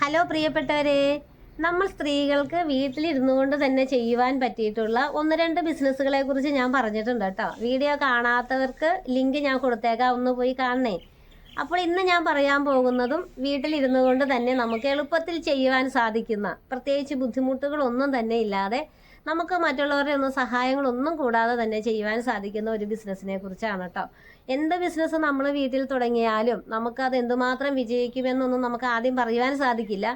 Hello പ്രിയപ്പെട്ടവരെ നമ്മൾ സ്ത്രീകൾക്ക് വീട്ടിലിരുന്നു കൊണ്ട് തന്നെ ചെയ്യുവാൻ പറ്റിയിട്ടുള്ള ഒന്ന് രണ്ട് ബിസിനസ്സുകളെ കുറിച്ച് ഞാൻ പറഞ്ഞിട്ടുണ്ട് കേട്ടോ. വീഡിയോ കാണാത്തവർക്ക് ലിങ്ക് ഞാൻ കൊടുത്തേക്കാം ഒന്ന് പോയി കാണണേ. അപ്പോൾ ഇന്ന് ഞാൻ പറയാൻ പോകുന്നതും വീട്ടിലിരുന്നു കൊണ്ട് തന്നെ നമുക്ക് എളുപ്പത്തിൽ ചെയ്യുവാൻ സാധിക്കുന്ന പ്രത്യേകിച്ച് ബുദ്ധിമുട്ടുകളൊന്നും തന്നെ ഇല്ലാതെ നമുക്ക് മറ്റുള്ളവരുടെ ഒന്നും സഹായങ്ങളൊന്നും കൂടാതെ തന്നെ ചെയ്യുവാൻ സാധിക്കുന്ന ഒരു ബിസിനസ്സിനെ കുറിച്ചാണ് കേട്ടോ എന്ത് ബിസിനസ് നമ്മൾ വീട്ടിൽ തുടങ്ങിയാലും നമുക്കത് എന്തുമാത്രം വിജയിക്കുമെന്നൊന്നും നമുക്ക് ആദ്യം പറയുവാൻ സാധിക്കില്ല.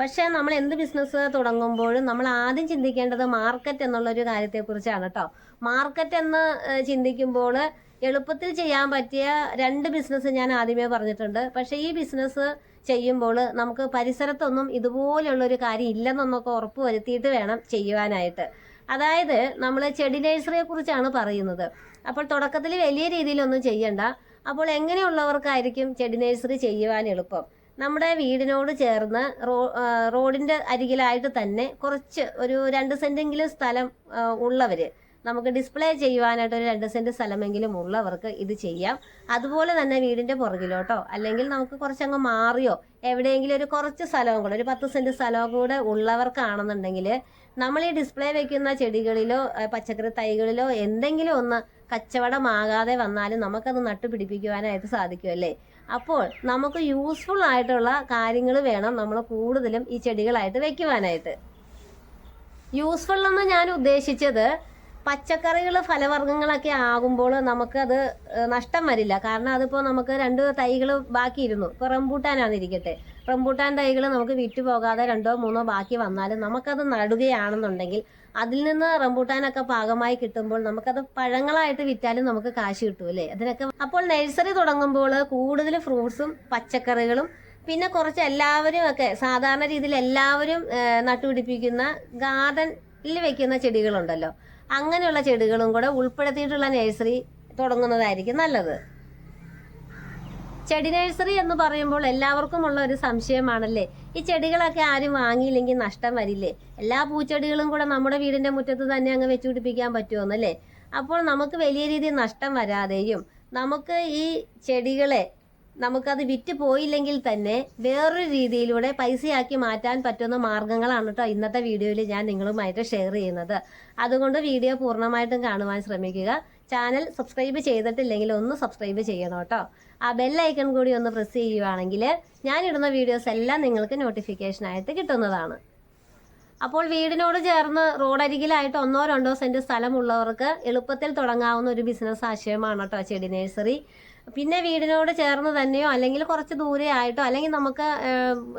പക്ഷേ നമ്മൾ എന്ത് ബിസിനസ് തുടങ്ങുമ്പോഴും നമ്മൾ ആദ്യം ചിന്തിക്കേണ്ടത് മാർക്കറ്റ് എന്നുള്ളൊരു കാര്യത്തെക്കുറിച്ചാണ് കേട്ടോ മാർക്കറ്റ് എന്ന് ചിന്തിക്കുമ്പോൾ എളുപ്പത്തിൽ ചെയ്യാൻ പറ്റിയ രണ്ട് ബിസിനസ് ഞാൻ ആദ്യമേ പറഞ്ഞിട്ടുണ്ട്. പക്ഷേ ഈ ബിസിനസ് ചെയ്യുമ്പോൾ നമുക്ക് പരിസരത്തൊന്നും ഇതുപോലുള്ളൊരു കാര്യം ഇല്ലെന്നൊന്നൊക്കെ ഉറപ്പ് വരുത്തിയിട്ട് വേണം ചെയ്യുവാനായിട്ട്. അതായത് നമ്മൾ ചെടി നഴ്സറിയെ കുറിച്ചാണ് പറയുന്നത്. അപ്പോൾ തുടക്കത്തിൽ വലിയ രീതിയിലൊന്നും ചെയ്യണ്ട. അപ്പോൾ എങ്ങനെയുള്ളവർക്കായിരിക്കും ചെടി നഴ്സറി ചെയ്യുവാൻ എളുപ്പം? നമ്മുടെ വീടിനോട് ചേർന്ന് റോ റോഡിന്റെ അരികിലായിട്ട് തന്നെ കുറച്ച് ഒരു രണ്ട് സെന്റെങ്കിലും സ്ഥലം ഉള്ളവർ നമുക്ക് ഡിസ്പ്ലേ ചെയ്യുവാനായിട്ട് ഒരു രണ്ട് സെന്റ് സ്ഥലമെങ്കിലും ഉള്ളവർക്ക് ഇത് ചെയ്യാം. അതുപോലെ തന്നെ വീടിന്റെ പുറകിലോട്ടോ അല്ലെങ്കിൽ നമുക്ക് കുറച്ചങ്ങ് മാറിയോ എവിടെയെങ്കിലും ഒരു കുറച്ച് സ്ഥലവും കൂടെ ഒരു പത്ത് സെന്റ് സ്ഥലവും കൂടെ ഉള്ളവർക്കാണെന്നുണ്ടെങ്കിൽ നമ്മൾ ഈ ഡിസ്പ്ലേ വെക്കുന്ന ചെടികളിലോ പച്ചക്കറി തൈകളിലോ എന്തെങ്കിലും ഒന്ന് കച്ചവടമാകാതെ വന്നാലും നമുക്കത് നട്ടുപിടിപ്പിക്കുവാനായിട്ട് സാധിക്കുമല്ലേ അപ്പോൾ നമുക്ക് യൂസ്ഫുൾ ആയിട്ടുള്ള കാര്യങ്ങൾ വേണം നമ്മൾ കൂടുതലും ഈ ചെടികളായിട്ട് വെക്കുവാനായിട്ട്. യൂസ്ഫുൾ എന്ന് ഞാൻ ഉദ്ദേശിച്ചത് പച്ചക്കറികൾ ഫലവർഗങ്ങളൊക്കെ ആകുമ്പോൾ നമുക്ക് അത് നഷ്ടം വരില്ല. കാരണം അതിപ്പോൾ നമുക്ക് രണ്ട് തൈകൾ ബാക്കിയിരുന്നു. ഇപ്പോൾ റംബൂട്ടാനാണ് ഇരിക്കട്ടെ. റംബൂട്ടാൻ തൈകൾ നമുക്ക് വിറ്റ് പോകാതെ രണ്ടോ മൂന്നോ ബാക്കി വന്നാലും നമുക്കത് നടുകയാണെന്നുണ്ടെങ്കിൽ അതിൽ നിന്ന് റംബൂട്ടാനൊക്കെ പാകമായി കിട്ടുമ്പോൾ നമുക്കത് പഴങ്ങളായിട്ട് വിറ്റാലും നമുക്ക് കാശ് കിട്ടുമല്ലേ അതിനൊക്കെ അപ്പോൾ നഴ്സറി തുടങ്ങുമ്പോൾ കൂടുതൽ ഫ്രൂട്ട്സും പച്ചക്കറികളും പിന്നെ കുറച്ച് എല്ലാവരും ഒക്കെ സാധാരണ രീതിയിൽ എല്ലാവരും നട്ടുപിടിപ്പിക്കുന്ന ഗാർഡനിൽ വെക്കുന്ന ചെടികളുണ്ടല്ലോ. അങ്ങനെയുള്ള ചെടികളും കൂടെ ഉൾപ്പെടുത്തിയിട്ടുള്ള നഴ്സറി തുടങ്ങുന്നതായിരിക്കും നല്ലത്. ചെടി നഴ്സറി എന്ന് പറയുമ്പോൾ എല്ലാവർക്കും ഉള്ള ഒരു സംശയമാണല്ലേ? ഈ ചെടികളൊക്കെ ആരും വാങ്ങിയില്ലെങ്കിൽ നഷ്ടം വരില്ലേ? എല്ലാ പൂച്ചെടികളും കൂടെ നമ്മുടെ വീടിന്റെ മുറ്റത്ത് തന്നെ അങ്ങ് വെച്ചുപിടിപ്പിക്കാൻ പറ്റുമെന്നല്ലേ? അപ്പോൾ നമുക്ക് വലിയ രീതിയിൽ നഷ്ടം വരാതെയും നമുക്ക് ഈ ചെടികളെ നമുക്കത് വിറ്റ് പോയില്ലെങ്കിൽ തന്നെ വേറൊരു രീതിയിലൂടെ പൈസയാക്കി മാറ്റാൻ പറ്റുന്ന മാർഗങ്ങളാണ് കേട്ടോ ഇന്നത്തെ വീഡിയോയിൽ ഞാൻ നിങ്ങളുമായിട്ട് ഷെയർ ചെയ്യുന്നത്. അതുകൊണ്ട് വീഡിയോ പൂർണമായിട്ടും കാണുവാൻ ശ്രമിക്കുക. ചാനൽ സബ്സ്ക്രൈബ് ചെയ്തിട്ടില്ലെങ്കിൽ ഒന്ന് സബ്സ്ക്രൈബ് ചെയ്യണം കേട്ടോ. ആ ബെല്ലൈക്കൺ കൂടി ഒന്ന് പ്രസ് ചെയ്യുവാണെങ്കിൽ ഞാനിടുന്ന വീഡിയോസ് എല്ലാം നിങ്ങൾക്ക് നോട്ടിഫിക്കേഷനായിട്ട് കിട്ടുന്നതാണ്. അപ്പോൾ വീടിനോട് ചേർന്ന് റോഡരികിലായിട്ട് ഒന്നോ രണ്ടോ സെന്റ് സ്ഥലമുള്ളവർക്ക് എളുപ്പത്തിൽ തുടങ്ങാവുന്ന ഒരു ബിസിനസ് ആശയമാണ് കേട്ടോ ചെടി നഴ്സറി പിന്നെ വീടിനോട് ചേർന്ന് തന്നെയോ അല്ലെങ്കിൽ കുറച്ച് ദൂരെ ആയിട്ടോ അല്ലെങ്കിൽ നമുക്ക്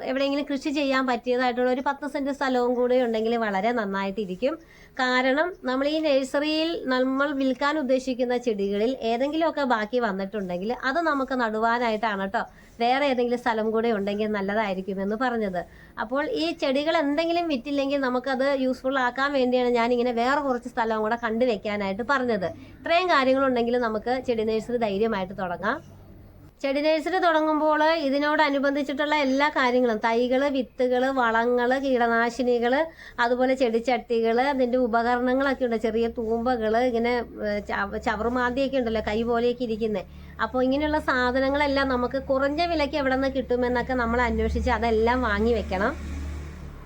എവിടെയെങ്കിലും കൃഷി ചെയ്യാൻ പറ്റിയതായിട്ടുള്ള ഒരു പത്ത് സെന്റ് സ്ഥലവും കൂടെ ഉണ്ടെങ്കിൽ വളരെ നന്നായിട്ടിരിക്കും. കാരണം നമ്മൾ ഈ നഴ്സറിയിൽ നമ്മൾ വിൽക്കാൻ ഉദ്ദേശിക്കുന്ന ചെടികളിൽ ഏതെങ്കിലുമൊക്കെ ബാക്കി വന്നിട്ടുണ്ടെങ്കിൽ അത് നമുക്ക് നടുവാനായിട്ടാണ് കേട്ടോ വേറെ ഏതെങ്കിലും സ്ഥലം കൂടെ ഉണ്ടെങ്കിൽ നല്ലതായിരിക്കുമെന്ന് പറഞ്ഞത്. അപ്പോൾ ഈ ചെടികൾ എന്തെങ്കിലും വിറ്റില്ലെങ്കിൽ നമുക്കത് യൂസ്ഫുൾ ആക്കാൻ വേണ്ടിയാണ് ഞാൻ ഇങ്ങനെ വേറെ കുറച്ച് സ്ഥലം കൂടെ കണ്ടു വെക്കാനായിട്ട് പറഞ്ഞത്. ഇത്രയും കാര്യങ്ങളുണ്ടെങ്കിൽ നമുക്ക് ചെടി നഴ്സറി ധൈര്യമായിട്ട് തുടങ്ങാം. ചെടി നഴ്സറി തുടങ്ങുമ്പോൾ ഇതിനോടനുബന്ധിച്ചിട്ടുള്ള എല്ലാ കാര്യങ്ങളും തൈകൾ വിത്തുകൾ വളങ്ങൾ കീടനാശിനികൾ അതുപോലെ ചെടിച്ചട്ടികൾ അതിന്റെ ഉപകരണങ്ങളൊക്കെ ഉണ്ട്. ചെറിയ തൂമ്പകൾ ഇങ്ങനെ ചവറുമാന്തിയൊക്കെ ഉണ്ടല്ലോ കൈ പോലെയൊക്കെ ഇരിക്കുന്നത് അപ്പോൾ ഇങ്ങനെയുള്ള സാധനങ്ങളെല്ലാം നമുക്ക് കുറഞ്ഞ വിലയ്ക്ക് എവിടെ നിന്ന് കിട്ടുമെന്നൊക്കെ നമ്മൾ അന്വേഷിച്ച് അതെല്ലാം വാങ്ങി വെക്കണം.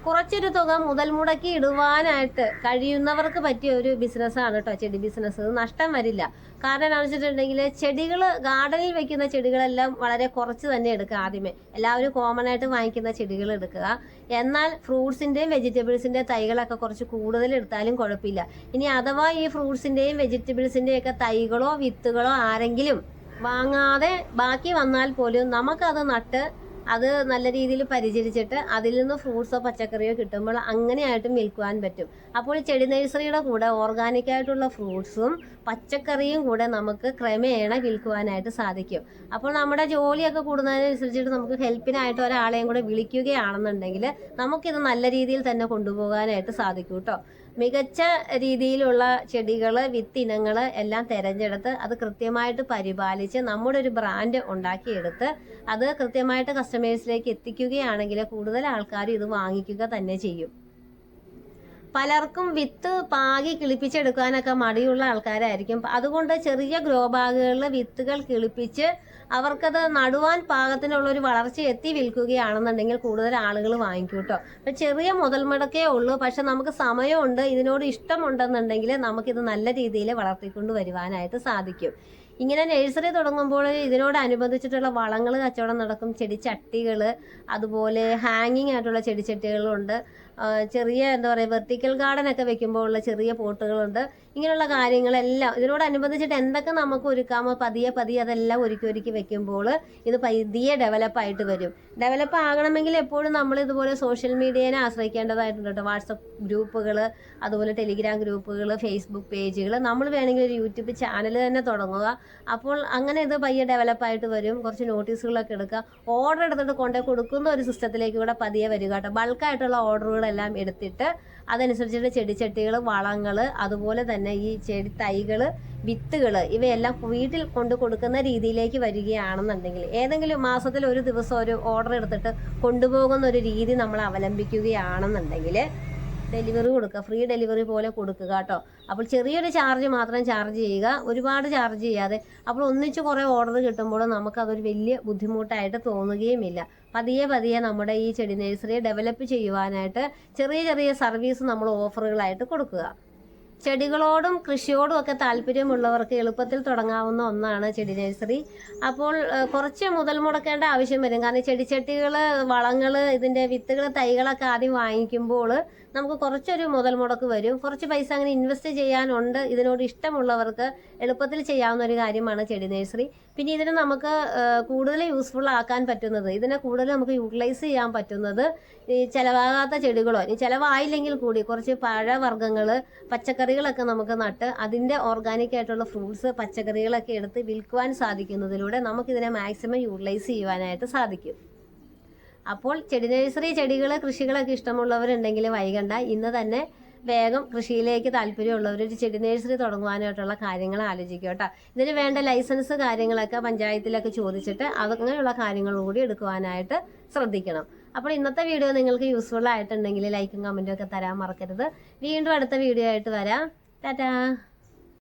കുറച്ചൊരു തുക മുതൽ മുടക്കി ഇടുവാനായിട്ട് കഴിയുന്നവർക്ക് പറ്റിയ ഒരു ബിസിനസ്സാണ് കേട്ടോ ചെടി ബിസിനസ് നഷ്ടം വരില്ല. കാരണം എന്താണെന്ന് വെച്ചിട്ടുണ്ടെങ്കിൽ ചെടികൾ ഗാർഡനിൽ വെക്കുന്ന ചെടികളെല്ലാം വളരെ കുറച്ച് തന്നെ എടുക്കുക ആദ്യമേ. എല്ലാവരും കോമൺ ആയിട്ട് വാങ്ങിക്കുന്ന ചെടികൾ എടുക്കുക. എന്നാൽ ഫ്രൂട്ട്സിന്റെയും വെജിറ്റബിൾസിന്റെ തൈകളൊക്കെ കുറച്ച് കൂടുതൽ എടുത്താലും കുഴപ്പമില്ല. ഇനി അഥവാ ഈ ഫ്രൂട്ട്സിന്റെയും വെജിറ്റബിൾസിന്റെയും ഒക്കെ തൈകളോ വിത്തുകളോ ആരെങ്കിലും വാങ്ങാതെ ബാക്കി വന്നാൽ പോലും നമുക്കത് നട്ട് അത് നല്ല രീതിയിൽ പരിചരിച്ചിട്ട് അതിൽ നിന്ന് ഫ്രൂട്ട്സോ പച്ചക്കറിയോ കിട്ടുമ്പോൾ അങ്ങനെയായിട്ടും വിൽക്കുവാൻ പറ്റും. അപ്പോൾ ചെടി നഴ്സറിയുടെ കൂടെ ഓർഗാനിക് ആയിട്ടുള്ള ഫ്രൂട്ട്സും പച്ചക്കറിയും കൂടെ നമുക്ക് ക്രമേണ വിൽക്കുവാനായിട്ട് സാധിക്കും. അപ്പോൾ നമ്മുടെ ജോലിയൊക്കെ കൂടുന്നതിനനുസരിച്ചിട്ട് നമുക്ക് ഹെൽപ്പിനായിട്ട് ഒരാളെയും കൂടെ വിളിക്കുകയാണെന്നുണ്ടെങ്കിൽ നമുക്കിത് നല്ല രീതിയിൽ തന്നെ കൊണ്ടുപോകാനായിട്ട് സാധിക്കും കേട്ടോ. മികച്ച രീതിയിലുള്ള ചെടികൾ വിത്തിനങ്ങൾ എല്ലാം തിരഞ്ഞെടുത്ത് അത് കൃത്യമായിട്ട് പരിപാലിച്ച് നമ്മുടെ ഒരു ബ്രാൻഡ് ഉണ്ടാക്കിയെടുത്ത് അത് കൃത്യമായിട്ട് കസ്റ്റമേഴ്സിലേക്ക് എത്തിക്കുകയാണെങ്കിൽ കൂടുതൽ ആൾക്കാർ ഇത് വാങ്ങിക്കുക തന്നെ ചെയ്യും. പലർക്കും വിത്ത് പാകി കിളിപ്പിച്ചെടുക്കാനൊക്കെ മടിയുള്ള ആൾക്കാരായിരിക്കും. അതുകൊണ്ട് ചെറിയ ഗ്രോ ബാഗുകളിൽ വിത്തുകൾ കിളിപ്പിച്ച് അവർക്കത് നടുവാൻ പാകത്തിനുള്ള ഒരു വളർച്ച എത്തി വിൽക്കുകയാണെന്നുണ്ടെങ്കിൽ കൂടുതൽ ആളുകൾ വാങ്ങിക്കും കേട്ടോ അപ്പം ചെറിയ മുതൽ മുടക്കേ ഉള്ളൂ. പക്ഷെ നമുക്ക് സമയമുണ്ട് ഇതിനോട് ഇഷ്ടമുണ്ടെന്നുണ്ടെങ്കിൽ നമുക്കിത് നല്ല രീതിയിൽ വളർത്തിക്കൊണ്ട് വരുവാനായിട്ട് സാധിക്കും. ഇങ്ങനെ നഴ്സറി തുടങ്ങുമ്പോൾ ഇതിനോടനുബന്ധിച്ചിട്ടുള്ള വളങ്ങൾ കച്ചവടം നടക്കും. ചെടിച്ചട്ടികൾ അതുപോലെ ഹാങ്ങിങ് ആയിട്ടുള്ള ചെടിച്ചട്ടികളുണ്ട്. ചെറിയ എന്താ പറയുക വെർട്ടിക്കൽ ഗാർഡൻ ഒക്കെ വെക്കുമ്പോൾ ഉള്ള ചെറിയ പോട്ടുകളുണ്ട്. ഇങ്ങനെയുള്ള കാര്യങ്ങളെല്ലാം ഇതിനോടനുബന്ധിച്ചിട്ട് എന്തൊക്കെ നമുക്ക് ഒരുക്കാമോ പതിയെ പതിയെ അതെല്ലാം ഒരുക്കി ഒരുക്കി വെക്കുമ്പോൾ ഇത് പതിയെ ഡെവലപ്പ് ആയിട്ട് വരും. ഡെവലപ്പ് ആകണമെങ്കിൽ എപ്പോഴും നമ്മൾ ഇതുപോലെ സോഷ്യൽ മീഡിയനെ ആശ്രയിക്കേണ്ടതായിട്ടുണ്ട് കേട്ടോ. വാട്സപ്പ് ഗ്രൂപ്പുകൾ അതുപോലെ ടെലിഗ്രാം ഗ്രൂപ്പുകൾ ഫേസ്ബുക്ക് പേജുകൾ നമ്മൾ വേണമെങ്കിൽ ഒരു യൂട്യൂബ് ചാനൽ തന്നെ തുടങ്ങുക. അപ്പോൾ അങ്ങനെ ഇത് പയ്യെ ഡെവലപ്പായിട്ട് വരും. കുറച്ച് നോട്ടീസുകളൊക്കെ എടുക്കുക. ഓർഡർ എടുത്തിട്ട് കൊണ്ടേ കൊടുക്കുന്ന ഒരു സിസ്റ്റത്തിലേക്ക് കൂടെ പതിയെ വരിക കേട്ടോ. ബൾക്കായിട്ടുള്ള ഓർഡറുകളെല്ലാം എടുത്തിട്ട് അതനുസരിച്ചിട്ട് ചെടിച്ചട്ടികൾ വളങ്ങൾ അതുപോലെ തന്നെ ഈ ചെടി തൈകൾ വിത്തുകൾ ഇവയെല്ലാം വീട്ടിൽ കൊണ്ട് കൊടുക്കുന്ന രീതിയിലേക്ക് വരികയാണെന്നുണ്ടെങ്കിൽ ഏതെങ്കിലും മാസത്തിൽ ഒരു ദിവസം ഒരു ഓർഡർ എടുത്തിട്ട് കൊണ്ടുപോകുന്ന ഒരു രീതി നമ്മൾ അവലംബിക്കുകയാണെന്നുണ്ടെങ്കിൽ ഡെലിവറി കൊടുക്കുക. ഫ്രീ ഡെലിവറി പോലെ കൊടുക്കുക കേട്ടോ. അപ്പോൾ ചെറിയൊരു ചാർജ് മാത്രം ചാർജ് ചെയ്യുക. ഒരുപാട് ചാർജ് ചെയ്യാതെ അപ്പോൾ ഒന്നിച്ച് കുറേ ഓർഡർ കിട്ടുമ്പോൾ നമുക്കതൊരു വലിയ ബുദ്ധിമുട്ടായിട്ട് തോന്നുകയുമില്ല. പതിയെ പതിയെ നമ്മുടെ ഈ ചെടി നഴ്സറിയെ ഡെവലപ്പ് ചെയ്യുവാനായിട്ട് ചെറിയ ചെറിയ സർവീസ് നമ്മൾ ഓഫറുകളായിട്ട് കൊടുക്കുക. ചെടികളോടും കൃഷിയോടും ഒക്കെ താല്പര്യമുള്ളവർക്ക് എളുപ്പത്തിൽ തുടങ്ങാവുന്ന ഒന്നാണ് ചെടി നഴ്സറി. അപ്പോൾ കുറച്ച് മുതൽ മുടക്കേണ്ട ആവശ്യം വരും. കാരണം ചെടിച്ചട്ടികൾ വളങ്ങൾ ഇതിന്റെ വിത്തുകൾ തൈകളൊക്കെ ആദ്യം വാങ്ങിക്കുമ്പോൾ നമുക്ക് കുറച്ചൊരു മുതൽ മുടക്ക് വരും. കുറച്ച് പൈസ അങ്ങനെ ഇൻവെസ്റ്റ് ചെയ്യാനുണ്ട്. ഇതിനോട് ഇഷ്ടമുള്ളവർക്ക് എളുപ്പത്തിൽ ചെയ്യാവുന്ന ഒരു കാര്യമാണ് ചെടി നഴ്സറി. പിന്നെ ഇതിനെ നമുക്ക് കൂടുതൽ യൂസ്ഫുൾ ആക്കാൻ പറ്റുന്നത് ഇതിനെ കൂടുതൽ നമുക്ക് യൂട്ടിലൈസ് ചെയ്യാൻ പറ്റുന്നത് ഈ ചിലവാകാത്ത ചെടികളോ ഇനി ചിലവായില്ലെങ്കിൽ കൂടി കുറച്ച് പഴവർഗങ്ങൾ പച്ചക്കറികളൊക്കെ നമുക്ക് നട്ട് അതിന്റെ ഓർഗാനിക് ആയിട്ടുള്ള ഫ്രൂട്ട്സ് പച്ചക്കറികളൊക്കെ എടുത്ത് വിൽക്കുവാൻ സാധിക്കുന്നതിലൂടെ നമുക്കിതിനെ മാക്സിമം യൂട്ടിലൈസ് ചെയ്യുവാനായിട്ട് സാധിക്കും. അപ്പോൾ ചെടി നഴ്സറി ചെടികൾ കൃഷികളൊക്കെ ഇഷ്ടമുള്ളവരുണ്ടെങ്കിൽ വൈകണ്ട. ഇന്ന് തന്നെ വേഗം കൃഷിയിലേക്ക് താല്പര്യമുള്ളവർ ഒരു ചെടി നഴ്സറി തുടങ്ങുവാനായിട്ടുള്ള കാര്യങ്ങൾ ആലോചിക്കുക കേട്ടോ. ഇതിന് വേണ്ട ലൈസൻസ് കാര്യങ്ങളൊക്കെ പഞ്ചായത്തിലൊക്കെ ചോദിച്ചിട്ട് അങ്ങനെയുള്ള കാര്യങ്ങളും കൂടി എടുക്കുവാനായിട്ട് ശ്രദ്ധിക്കണം. അപ്പോൾ ഇന്നത്തെ വീഡിയോ നിങ്ങൾക്ക് യൂസ്ഫുൾ ആയിട്ടുണ്ടെങ്കിൽ ലൈക്കും കമന്റും ഒക്കെ തരാൻ മറക്കരുത്. വീണ്ടും അടുത്ത വീഡിയോ ആയിട്ട് വരാം. ടാറ്റാ.